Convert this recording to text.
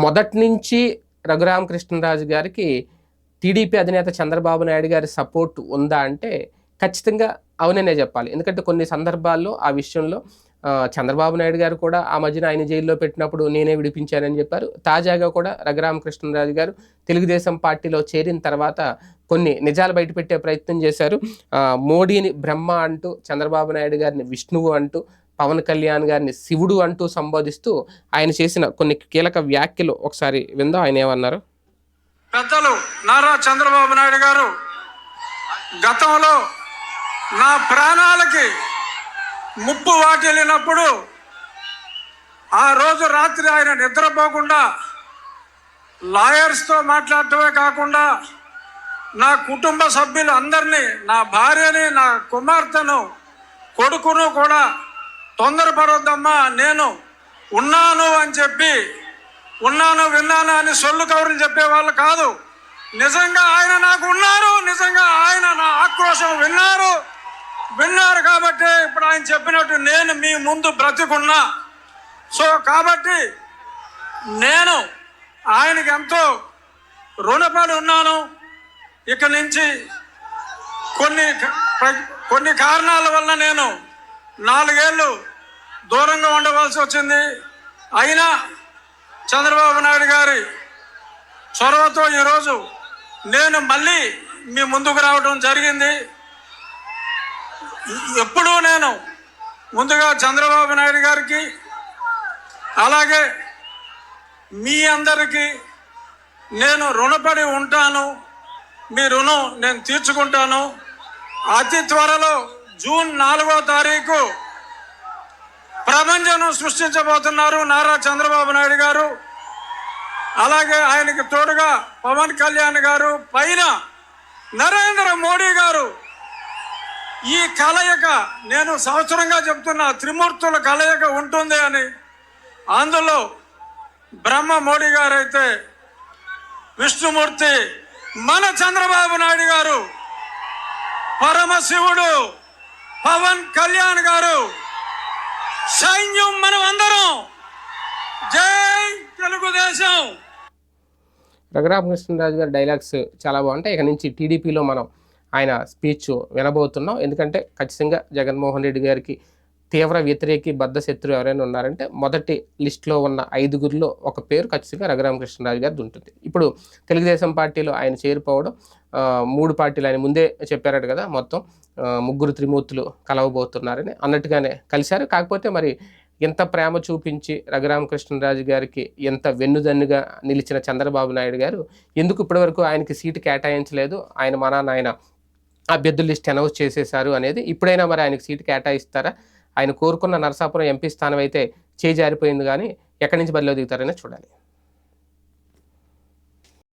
మొదటి నుంచి రఘురామకృష్ణరాజు గారికి టీడీపీ అధినేత చంద్రబాబు నాయుడు గారి సపోర్ట్ ఉందా అంటే ఖచ్చితంగా అవుననే చెప్పాలి. ఎందుకంటే కొన్ని సందర్భాల్లో ఆ విషయంలో చంద్రబాబు నాయుడు గారు కూడా ఆ మధ్యన ఆయన జైల్లో పెట్టినప్పుడు నేనే విడిపించానని చెప్పారు. తాజాగా కూడా రఘురామకృష్ణరాజు గారు తెలుగుదేశం పార్టీలో చేరిన తర్వాత కొన్ని నిజాలు బయటపెట్టే ప్రయత్నం చేశారు. మోడీని బ్రహ్మ అంటూ చంద్రబాబు నాయుడు గారిని విష్ణువు అంటూ పవన్ కళ్యాణ్ గారిని శివుడు అంటూ సంబోధిస్తూ ఆయన చేసిన కొన్ని కీలక వ్యాఖ్యలు ఒకసారి విందాం. ఆయన ఏమన్నారు? పెద్దలు నారా చంద్రబాబు నాయుడు గారు గతంలో నా ప్రాణాలకి ముప్పు వాటిల్లినప్పుడు ఆ రోజు రాత్రి ఆయన నిద్రపోకుండా లాయర్స్తో మాట్లాడటమే కాకుండా నా కుటుంబ సభ్యులు అందరినీ నా భార్యని నా కుమార్తెను కొడుకును కూడా తొందరపడొద్దమ్మా నేను ఉన్నాను అని చెప్పి ఉన్నాను విన్నాను అని సొల్లు కబుర్లు చెప్పేవాళ్ళు కాదు. నిజంగా ఆయన నాకు ఉన్నారు నిజంగా ఆయన నా ఆక్రోశం విన్నారు. విన్నారు కాబట్టి ఇప్పుడు ఆయన చెప్పినట్టు నేను మీ ముందు బ్రతుకున్నా. సో కాబట్టి నేను ఆయనకి ఎంతో రుణపడి ఉన్నాను. ఇక నుంచి కొన్ని ప్ర- కొన్ని కారణాల వల్ల నేను నాలుగేళ్ళు దూరంగా ఉండవలసి వచ్చింది. అయినా చంద్రబాబు నాయుడు గారి చొరవతో ఈరోజు నేను మళ్ళీ మీ ముందుకు రావడం జరిగింది. ఎప్పుడూ నేను ముందుగా చంద్రబాబు నాయుడు గారికి అలాగే మీ అందరికీ నేను రుణపడి ఉంటాను. మీ రుణం నేను తీర్చుకుంటాను. అతి త్వరలో జూన్ నాలుగో తారీఖు ప్రపంచం సృష్టించబోతున్నారు నారా చంద్రబాబు నాయుడు గారు. అలాగే ఆయనకి తోడుగా పవన్ కళ్యాణ్ గారు పైన నరేంద్ర మోడీ గారు. ఈ కలయిక నేను సంవత్సరంగా చెప్తున్న త్రిమూర్తుల కలయిక ఉంటుంది అని. అందులో బ్రహ్మ మోడీ గారు అయితే విష్ణుమూర్తి మన చంద్రబాబు నాయుడు గారు పరమశివుడు పవన్ కళ్యాణ్ గారు. సైన్యం మనం అందరం. జై తెలుగుదేశం. రఘురామకృష్ణరాజు గారి డైలాగ్స్ చాలా బాగుంటాయి. ఇక నుంచి టీడీపీలో మనం ఆయన స్పీచ్ వినబోతున్నాం. ఎందుకంటే ఖచ్చితంగా జగన్మోహన్ రెడ్డి గారికి తీవ్ర వ్యతిరేకి బద్ధ శత్రువు ఎవరైనా ఉన్నారంటే మొదటి లిస్టులో ఉన్న ఐదుగురిలో ఒక పేరు ఖచ్చితంగా రఘురామకృష్ణరాజు గారిది ఉంటుంది. ఇప్పుడు తెలుగుదేశం పార్టీలో ఆయన చేరిపోవడం మూడు పార్టీలు ఆయన ముందే చెప్పారట కదా మొత్తం ముగ్గురు త్రిమూర్తులు కలవబోతున్నారని అన్నట్టుగానే కలిశారు. కాకపోతే మరి ఎంత ప్రేమ చూపించి రఘురామకృష్ణరాజు గారికి ఎంత వెన్నుదన్నుగా నిలిచిన చంద్రబాబు నాయుడు గారు ఎందుకు ఇప్పటివరకు ఆయనకి సీటు కేటాయించలేదు? ఆయన మన నాయన అభ్యర్థుల లిస్ట్ అనౌన్స్ చేసేశారు అనేది ఇప్పుడైనా మరి ఆయనకు సీటు కేటాయిస్తారా? ఆయన కోరుకున్న నరసాపురం ఎంపీ స్థానం అయితే చేజారిపోయింది కానీ ఎక్కడి నుంచి బరిలో దిగుతారనే చూడాలి.